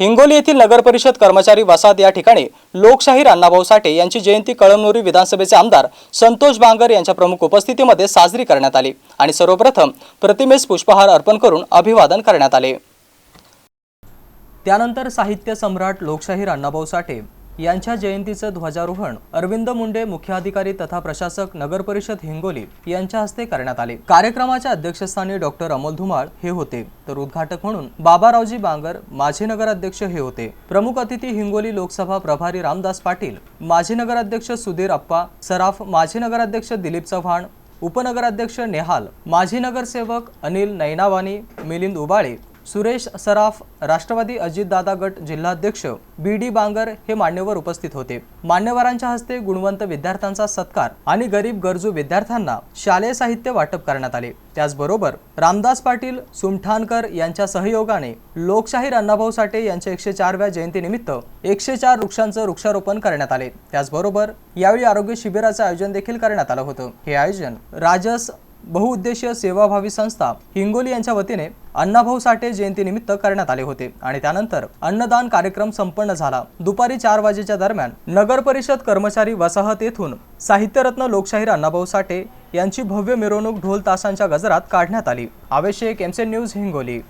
हिंगोली येथील नगरपरिषद कर्मचारी वसाहत या ठिकाणी लोकशाहीर अण्णाभाऊ साठे यांची जयंती कळमनुरी विधानसभेचे आमदार संतोष बांगर यांच्या प्रमुख उपस्थितीमध्ये साजरी करण्यात आली आणि सर्वप्रथम प्रतिमेस पुष्पहार अर्पण करून अभिवादन करण्यात आले. त्यानंतर साहित्य सम्राट लोकशाहीर अण्णाभाऊ साठे यांच्या जयंतीचं ध्वजारोहण अरविंद मुंडे मुख्याधिकारी तथा प्रशासक नगर परिषद हिंगोली यांच्या हस्ते करण्यात आले. कार्यक्रमाच्या अध्यक्षस्थानी डॉक्टर अमोल धुमाळ हे होते. तर उद्घाटक म्हणून बाबारावजी बांगर माजी नगराध्यक्ष हे होते. प्रमुख अतिथी हिंगोली लोकसभा प्रभारी रामदास पाटील माजी नगराध्यक्ष सुधीर अप्पा सराफ माजी नगराध्यक्ष दिलीप चव्हाण उपनगराध्यक्ष नेहाल माजी नगरसेवक अनिल नैनावानी मिलिंद उबाळे सुरेश सराफ राष्ट्रवादी अजितदादा गट जिल्हाध्यक्ष बी डी बांगर हे मान्यवर उपस्थित होते. मान्यवरांच्या हस्ते गुणवंत विद्यार्थ्यांचा सत्कार आणि गरीब गरजू विद्यार्थ्यांना शालेय साहित्य वाटप करण्यात आले. त्याचबरोबर रामदास पाटील सुमठाणकर यांच्या सहयोगाने लोकशाहीर अण्णाभाऊ साठे यांच्या एकशे चारव्या जयंतीनिमित्त एकशे चार वृक्षांचं वृक्षारोपण करण्यात आले. त्याचबरोबर यावेळी आरोग्य शिबिराचं आयोजन देखील करण्यात आलं होतं. हे आयोजन राजस बहुउद्देशीय सेवाभावी संस्था हिंगोली यांच्या वतीने अण्णाभाऊ साठे जयंतीनिमित्त करण्यात आले होते. आणि त्यानंतर अन्नदान कार्यक्रम संपन्न झाला. दुपारी चार वाजेच्या दरम्यान नगर परिषद कर्मचारी वसाहत येथून साहित्यरत्न लोकशाहीर अण्णाभाऊ साठे यांची भव्य मिरवणूक ढोल तासांच्या गजरात काढण्यात आली. आवश्यक एमसेन न्यूज हिंगोली.